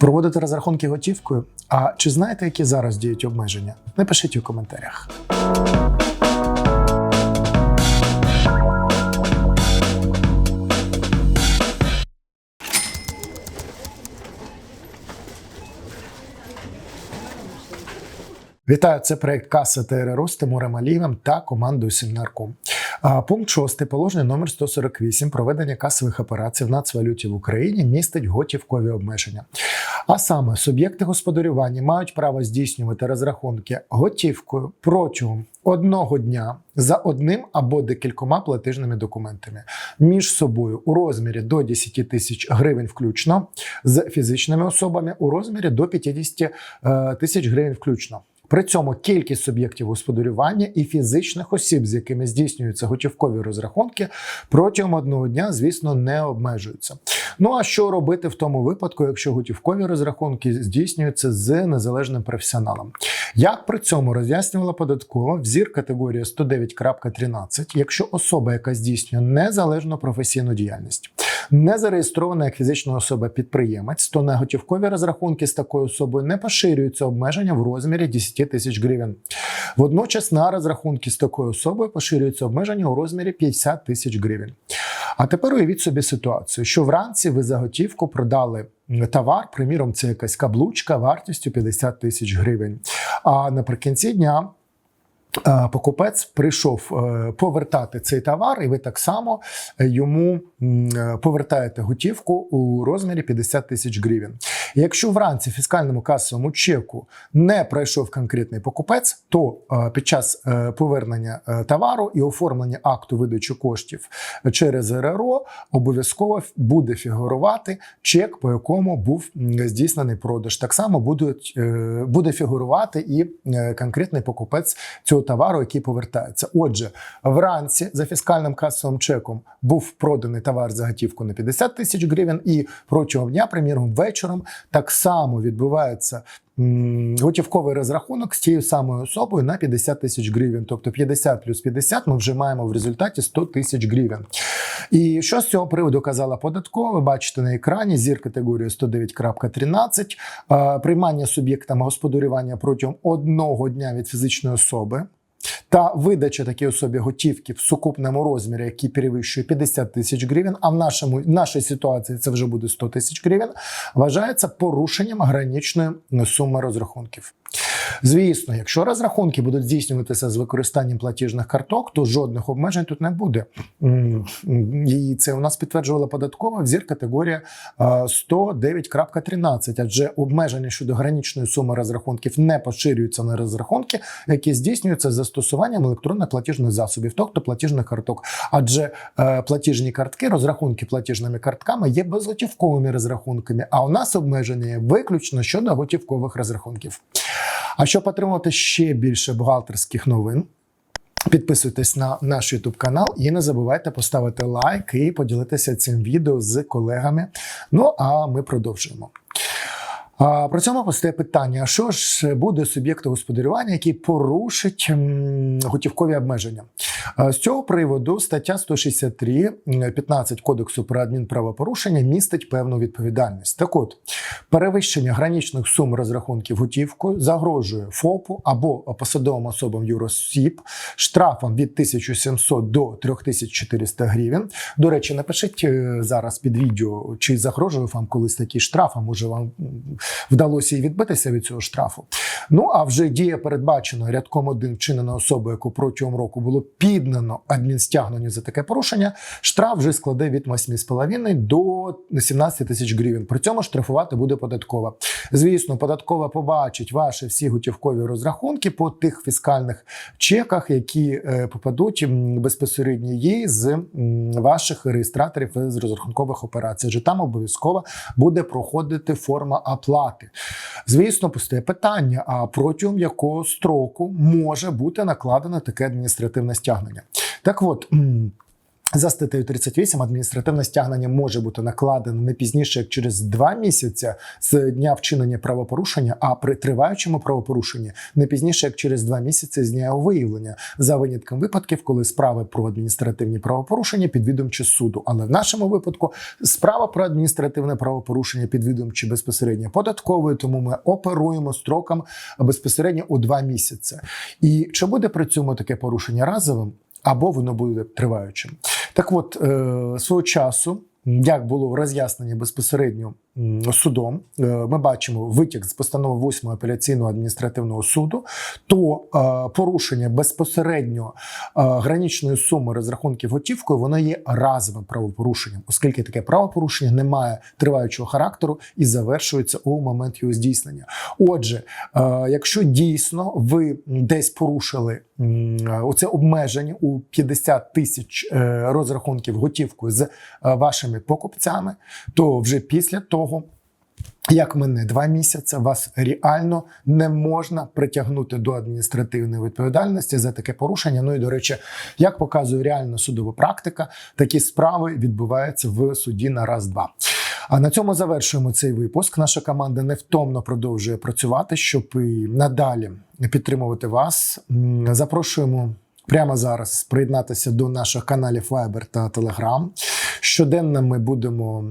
Проводити розрахунки готівкою. А чи знаєте, які зараз діють обмеження? Напишіть у коментарях. Вітаю, це проект Каса ТРРО з Тимуром Алієвим та командою Сімнарком. Пункт 6 положення номер 148 проведення касових операцій в нацвалюті в Україні містить готівкові обмеження. А саме суб'єкти господарювання мають право здійснювати розрахунки готівкою протягом одного дня за одним або декількома платежними документами між собою у розмірі до 10 тисяч гривень включно з фізичними особами у розмірі до 50 е, тисяч гривень включно. При цьому кількість суб'єктів господарювання і фізичних осіб, з якими здійснюються готівкові розрахунки, протягом одного дня, звісно, не обмежуються. Ну а що робити в тому випадку, якщо готівкові розрахунки здійснюються з незалежним професіоналом? Як при цьому роз'яснювала податкова взір категорії 109.13, якщо особа, яка здійснює незалежну професійну діяльність, не зареєстрована як фізична особа підприємець, то на готівкові розрахунки з такою особою не поширюються обмеження в розмірі 10 тисяч гривень. Водночас на розрахунки з такою особою поширюються обмеження у розмірі 50 тисяч гривень. А тепер уявіть собі ситуацію, що вранці ви за готівку продали товар, приміром, це якась каблучка вартістю 50 тисяч гривень. А наприкінці дня. Покупець прийшов е, повертати цей товар, і ви так само е, йому е, повертаєте готівку у розмірі 50 тисяч гривень. Якщо вранці фіскальному касовому чеку не пройшов конкретний покупець, то е, під час е, повернення е, товару і оформлення акту видачі коштів через РРО обов'язково буде фігурувати чек, по якому був здійснений продаж. Так само будуть, буде фігурувати і конкретний покупець цього товару, який повертається. Отже, вранці за фіскальним касовим чеком був проданий товар за готівку на 50 тисяч гривень, і протягом дня, приміром, вечором так само відбувається. Готівковий розрахунок з тією самою особою на 50 тисяч гривень, тобто 50 плюс 50 ми вже маємо в результаті 100 тисяч гривень. І що з цього приводу казала податкова? Бачите на екрані зір категорії 109.13, е, приймання суб'єктами господарювання протягом одного дня від фізичної особи. Та видача такій особі готівки в сукупному розмірі, який перевищує 50 тисяч гривень, а в нашому нашій ситуації це вже буде 100 тисяч гривень, вважається порушенням граничної суми розрахунків. Звісно, якщо розрахунки будуть здійснюватися з використанням платіжних карток, то жодних обмежень тут не буде. І це у нас підтверджувала податкова взір категорія е, 109.13, адже обмеження щодо граничної суми розрахунків не поширюються на розрахунки, які здійснюються з застосуванням електронних платіжних засобів, тобто платіжних карток. Адже е, платіжні картки, розрахунки платіжними картками є безготівковими розрахунками, а у нас обмеження є виключно щодо готівкових розрахунків. А щоб отримати ще більше бухгалтерських новин, підписуйтесь на наш YouTube канал і не забувайте поставити лайк і поділитися цим відео з колегами. Ну а ми продовжуємо. При цьому постає питання: що ж буде суб'єкту господарювання, який порушить готівкові обмеження? З цього приводу стаття 163 м, 15 Кодексу про адмінправопорушення містить певну відповідальність. Так от, перевищення граничних сум розрахунків готівкою загрожує ФОПу або посадовим особам юросіб штрафом від 1700 до 3400 гривень. До речі, напишіть е, зараз під відео, чи загрожує вам колись такий штраф, а може вам вдалося і відбитися від цього штрафу. Ну а вже дія передбачена рядком один вчинена особа, яку протягом року було піддано адмінстягненню за таке порушення. Штраф вже складе від 8,5 до 17 тисяч гривень. При цьому штрафувати буде податкова. Звісно, податкова побачить ваші всі готівкові розрахунки по тих фіскальних чеках, які е, попадуть безпосередньо їй з ваших реєстраторів з розрахункових операцій. Адже там обов'язково буде проходити форма оплати. Звісно, постає питання: а протягом якого строку може бути накладено таке адміністративне стягнення? Так от. За статтею 38 адміністративне стягнення може бути накладено не пізніше як через два місяці з дня вчинення правопорушення, а при триваючому правопорушенні не пізніше як через два місяці з дня його виявлення, за винятком випадків, коли справи про адміністративні правопорушення підвідомчі суду. Але в нашому випадку справа про адміністративне правопорушення підвідомчі безпосередньо податкової, тому ми оперуємо строком безпосередньо у два місяці. І чи буде при цьому таке порушення разовим? Або воно буде триваючим. Так от, е, свого часу, як було роз'яснення безпосередньо судом, е, ми бачимо витяг з постанови 8 апеляційного адміністративного суду, то е, порушення безпосередньо е, граничної суми розрахунків готівкою, воно є разовим правопорушенням, оскільки таке правопорушення не має триваючого характеру і завершується у момент його здійснення. Отже, якщо дійсно ви десь порушили оце обмеження у 50 тисяч розрахунків готівкою з вашими покупцями, то вже після того. Як мене два місяці, вас реально не можна притягнути до адміністративної відповідальності за таке порушення. Ну і до речі, як показує реальна судова практика, такі справи відбуваються в суді на раз-два. А на цьому завершуємо цей випуск. Наша команда невтомно продовжує працювати, щоб і надалі підтримувати вас. Запрошуємо. Прямо зараз приєднатися до наших каналів Viber та Telegram. Щоденно ми будемо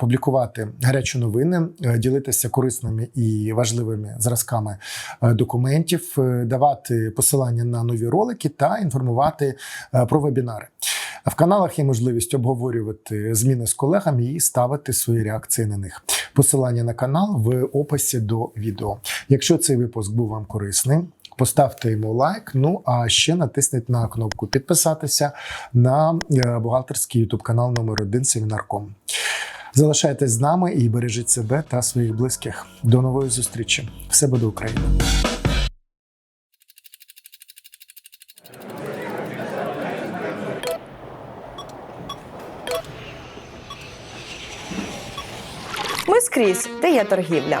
публікувати гарячі новини, е, ділитися корисними і важливими зразками е, документів, е, давати посилання на нові ролики та інформувати е, про вебінари. В каналах є можливість обговорювати зміни з колегами і ставити свої реакції на них. Посилання на канал в описі до відео. Якщо цей випуск був вам корисний, Поставте йому лайк. Ну а ще натисніть на кнопку підписатися на е, бухгалтерський ютуб канал номер 1 Семінарком. Залишайтесь з нами і бережіть себе та своїх близьких. До нової зустрічі! Все буде Україна! Ми скрізь, де є торгівля.